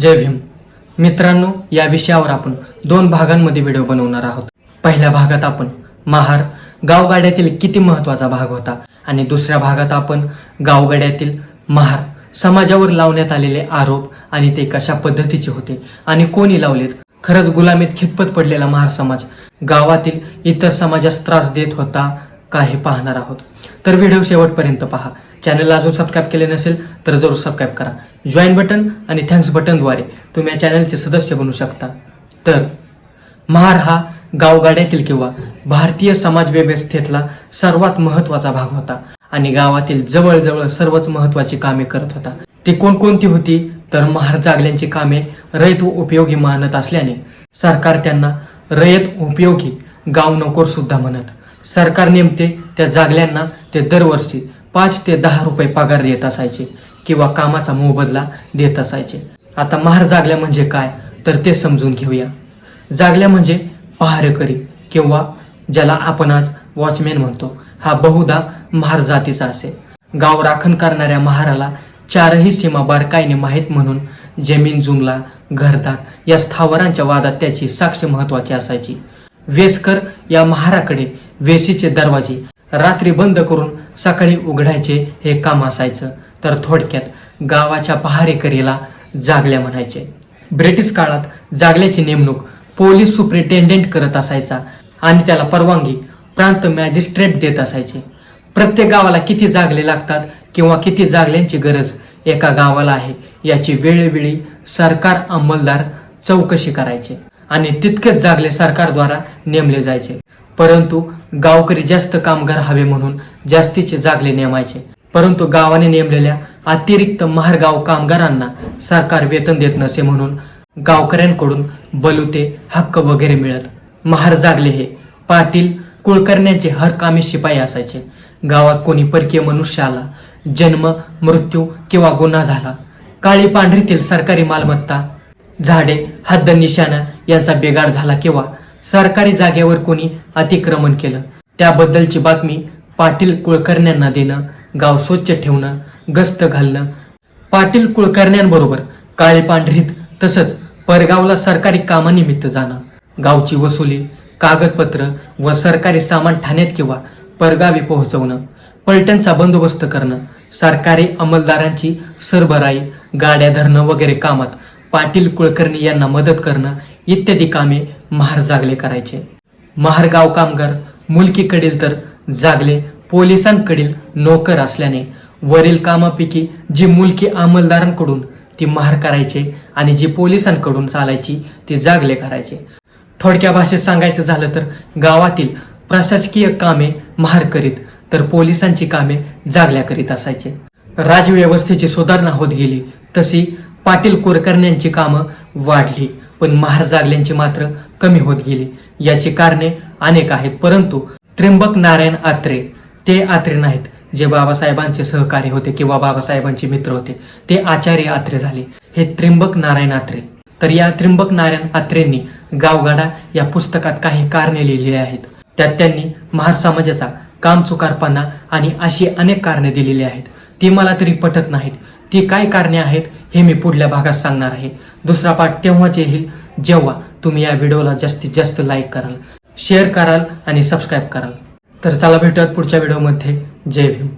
जय भीम. मित्रांनो या विषयावर आपण दोन भागांमध्ये व्हिडिओ बनवणार आहोत. पहिल्या भागात आपण महार गावगाड्यातील किती महत्त्वाचा भाग होता आणि दुसऱ्या भागात आपण गावगाड्यातील महार समाजावर लावण्यात आलेले आरोप आणि ते कशा पद्धतीचे होते आणि कोणी लावलेत? खरंच गुलामीत खितपत पडलेला महार समाज गावातील इतर समाजास त्रास देत होता का हे पाहणार आहोत. तर व्हिडिओ शेवटपर्यंत पहा. चॅनलला अजून सबस्क्राईब केले नसेल तर जरूर सबस्क्राईब करा. जॉईन बटन आणि थँक्स बटनद्वारे तुम्ही या चॅनलचे सदस्य बनू शकता. तर महार हा गावगाड्यातील किंवा भारतीय समाज व्यवस्थेतला सर्वात महत्त्वाचा भाग होता आणि गावातील जवळजवळ सर्वच महत्वाची कामे करत होता. ती कोणकोणती होती? तर महार जागल्यांची कामे रयत उपयोगी मानत असल्याने सरकार त्यांना रयत उपयोगी गाव नोकर सुद्धा म्हणत. सरकार नेमते त्या जागल्यांना ते दरवर्षी पाच ते दहा रुपये पगार देत असायचे किंवा कामाचा मोबदला देत असायचे. आता महार जागल्या म्हणजे काय? तर ते समजून घेऊया. जागल्या म्हणजे पहारेकरी किंवा ज्याला आपण आज वॉचमॅन म्हणतो. हा बहुधा महार जातीचा असे. गाव राखण करणाऱ्या महाराला चारही सीमा बारकाईने माहीत म्हणून जमीन जुमला घरदार या स्थावरांच्या वादात त्याची साक्ष महत्वाची असायची. वेसकर या महाराकडे वेशीचे दरवाजे रात्री बंद करून सकाळी उघडायचे हे काम असायचं. तर थोडक्यात गावाच्या पहारेकरीला जागल्या म्हणायचे. ब्रिटिश काळात जागल्याची नेमणूक पोलीस सुप्रिटेंडेंट करत असायचा आणि त्याला परवानगी प्रांत मॅजिस्ट्रेट देत असायचे. प्रत्येक गावाला किती जागले लागतात किंवा किती जागल्यांची गरज एका गावाला आहे याची वेळोवेळी सरकार अंमलदार चौकशी करायचे आणि तितकेच जागले सरकारद्वारा नेमले जायचे. परंतु गावकरी जास्त कामगार हवे म्हणून जास्तीचे जागले नेमायचे. परंतु गावाने नेमलेल्या अतिरिक्त महारगाव कामगारांना सरकार वेतन देत नसे म्हणून गावकऱ्यांकडून बलुते हक्क वगैरे मिळत. महार जागले हे. पाटील कुळकर्ण्यांचे हरकामी शिपाई असायचे. गावात कोणी परकीय मनुष्य आला जन्म मृत्यू किंवा गुन्हा झाला काळी पांढरीतील सरकारी मालमत्ता झाडे हद्द निशाणा यांचा बेगाड झाला किंवा सरकारी जागेवर कोणी अतिक्रमण केलं. त्याबद्दलची बातमी पाटील कुळकर्ण्यांना देणं गाव स्वच्छ ठेवणं गस्त घालणं. पाटील कुळकर्ण्यांबरोबर काळे पांढरीत तसंच परगावला सरकारी कामानिमित्त जाणं. गावची वसुली कागदपत्र व सरकारी सामान ठाण्यात किंवा परगावी पोहोचवणं. पलटणचा बंदोबस्त करणं. सरकारी अंमलदारांची सरबराई गाड्या धरणं वगैरे कामात पाटील कुळकर्णी यांना मदत करणं इत्यादी कामे महार जागले करायचे. महारगाव कामगार मुलकीकडील तर जागले पोलिसांकडील नोकर असल्याने वरील कामापैकी जी मुलकी अंमलदारांकडून ती महार करायचे आणि जी पोलिसांकडून चालायची ती जागले करायचे. थोडक्या भाषेत सांगायचं झालं तर गावातील प्रशासकीय कामे महार करीत तर पोलिसांची कामे जागल्या करीत असायचे. राजव्यवस्थेची सुधारणा होत गेली तशी पाटील कुलकर्ण्यांची कामं वाढली पण महार जागल्यांची मात्र कमी होत गेली. याची कारणे अनेक आहेत परंतु त्र्यंबक नारायण आत्रे ते आत्रे नाहीत जे बाबासाहेबांचे सहकारी होते किंवा बाबासाहेबांचे मित्र होते. ते आचार्य आत्रे झाले. हे त्र्यंबक नारायण आत्रे. तर या त्र्यंबक नारायण आत्रेंनी गावगाडा या पुस्तकात काही कारणे लिहिली आहेत. त्यात त्यांनी महार समाजाचा कामचुकारपणा आणि अशी अनेक कारणे दिलेली आहेत. ती मला तरी पटत नाहीत. ती काय कारणे आहेत हे मी पुढल्या भागात सांगणार आहे. दुसरा पाठ तेव्हाच येईल जेव्हा तुम्ही या व्हिडिओला जास्तीत जास्त लाईक कराल शेअर कराल आणि सबस्क्राईब कराल. तर चला भेटूयात पुढच्या व्हिडिओमध्ये. जय भीम.